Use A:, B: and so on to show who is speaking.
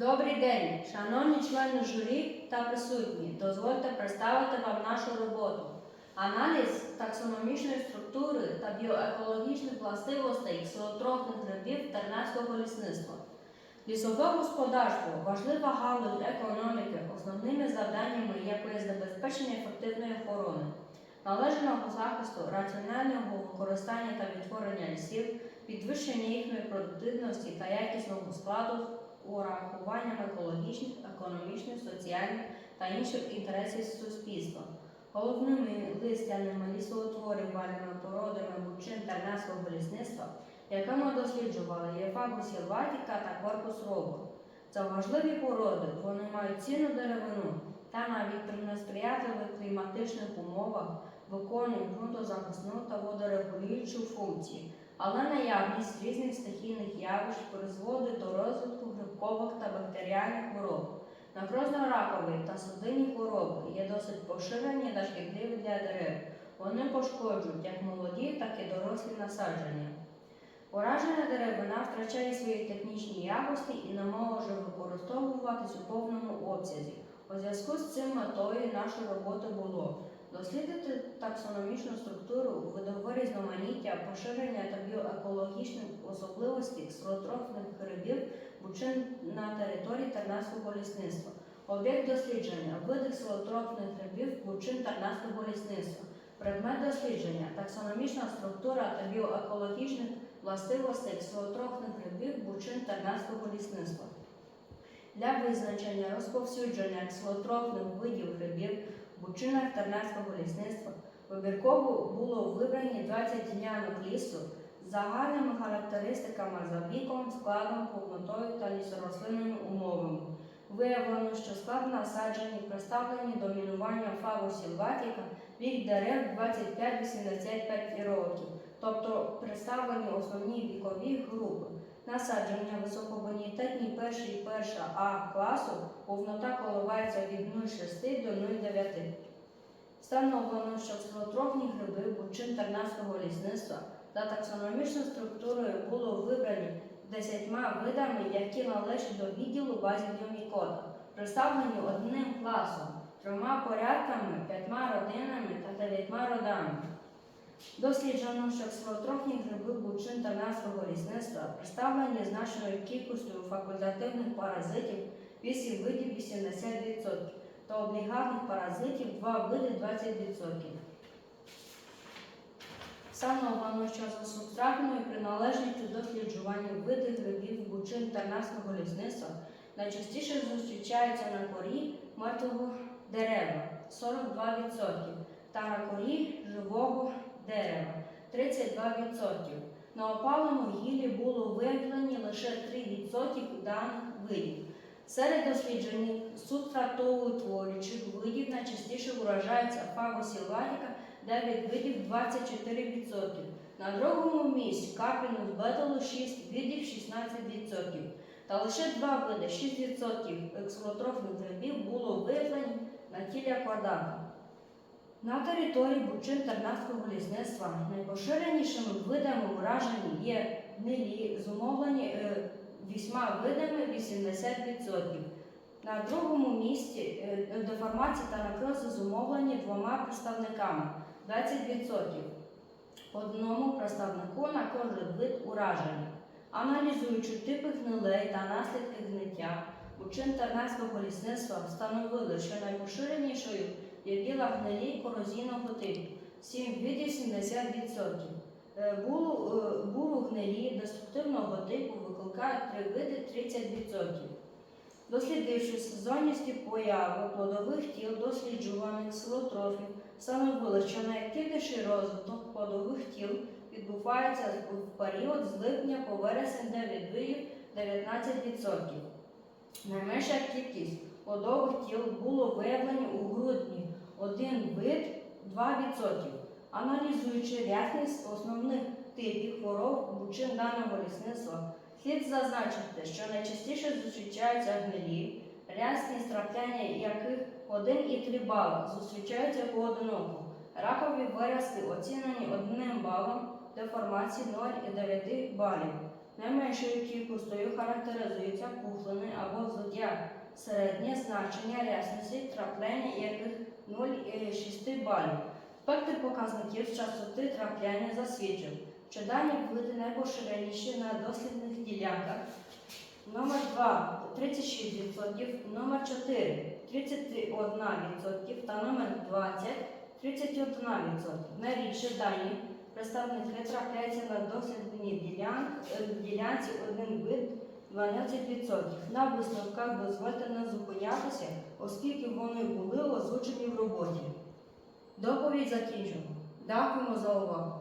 A: Добрий день, шановні члени журі та присутні. Дозвольте представити вам нашу роботу. Аналіз таксономічної структури та біоекологічних властивостей ксилотрофних грибів тернацького лісництва. Лісове господарство важлива галузь економіки, основними завданнями якої забезпечення ефективної охорони, належного захисту, раціонального використання та відтворення лісів, підвищення їхньої продуктивності та якісного складу урахуванням екологічних, економічних, соціальних та інших інтересів суспільства. Головними листяними лісоутворювальними породами бучин тернацького лісництва, яке ми досліджували, є фагус сільватіка та корпус робу. Це важливі породи, вони мають цінну деревину та навіть при несприятливих кліматичних умовах виконують ґрунтозахисну та водорегулюючу функції, але наявність різних стихійних явищ призводить до розвитку грибкових та бактеріальних хвороб. Накрозно-ракові та судинні хвороби є досить поширені та шкідливі для дерев. Вони пошкоджують як молоді, так і дорослі насадження. Уражена деревина втрачає свої технічні якості і не може використовуватись у повному обсязі. У зв'язку з цим метою нашої роботи було дослідити таксономічну структуру, видове різноманіття, поширення та біоекологічних особливостей ксилотрофних грибів бучин на території Тернацького лісництва. Об'єкт дослідження види ксилотрофних грибів бучин Тернацького лісництва. Предмет дослідження таксономічна структура та біоекологічних властивостей ксилотрофних грибів бучин Тернацького лісництва. Для визначення розповсюдження ксилотрофних видів грибів бучинах Тернацького лісництва вибірково було вибрані 20 ділянок лісу з загальними характеристиками за віком, складом, повнотою та лісорослинними умовами. Виявлено, що склад насаджені представлені домінуванням фаву сільватіка вік дерев 25-85 років, тобто представлені основні вікові групи. Насадження високобонітетні перший і перша А класу повнота коливається від 0,6 до 0,9. Встановлено, що ксилотрофні гриби бучин тернацького лісництва за таксономічною структурою було вибрані десятьма видами, які належать до відділу базідіомікота, представлені одним класом, трьома порядками, п'ятьма родинами та дев'ятьма родами. Досліджено, що ксилотрофні гриби бучин тернацького лісництва представлені значною кількістю факультативних паразитів 8 видів 80% та облігатних паразитів 2 види 20%. Встановлено, що за субстратною приналежністю досліджування види грибів бучин тернацького лісництва найчастіше зустрічаються на корі мертвого дерева 42% та на корі живого дерева 32%. На опалому гіллі було виявлені лише 3% даних видів. Серед досліджених субстратоутворюючих видів найчастіше вражаються фагосілватіка 9 видів 24%. На другому місці капінус беталу 6 видів 16%. Та лише два види 6% ексклотрофних грибів було виявлені на тілі аквадата. На території бучин Тернацького лісництва найпоширенішими видами уражені є гнилі, зумовлені е, вісьма видами 80%. На другому місці е, деформації та некрози зумовлені двома представниками 20%. Одному представнику на кожен вид ураження. Аналізуючи типи гнилей та наслідки гниття, учин Тернацького лісництва встановили, що найпоширенішою є біла гнилі корозійного типу 7 видів 70%. Е, Буру, гнилі деструктивного типу викликають 3 види 30%. Дослідивши сезонність появи плодових тіл досліджуваних силотрофів, встановили, що найактивніший розвиток плодових тіл відбувається в період з липня по вересень, де відвиїв 19%. Найменша кількість плодових тіл було виявлені у грудні один вид 2%. Аналізуючи рясність основних типів хвороб бучин даного лісництва, слід зазначити, що найчастіше зустрічаються гнилі, рясність трапляння яких 1 і 3 бали зустрічаються поодиноко. Ракові виразки оцінені одним балом, деформації 0,9 балів. Найменшою кількістю характеризуються пухлини або злодіяння середнє значення рясності трапляння яких 0,6 балів. Спектр показників з частоти трапляння засвідчив, що дані були найпоширеніші на дослідних ділянках. Номер 2 36%, номер 4 31% та номер 20 31%. Найрідше дані представники трапляються на дослідній е, ділянці один вид 12%. На висновках дозвольте не зупинятися, оскільки вони були озвучені в роботі. Доповідь закінчено. Дякуємо за увагу.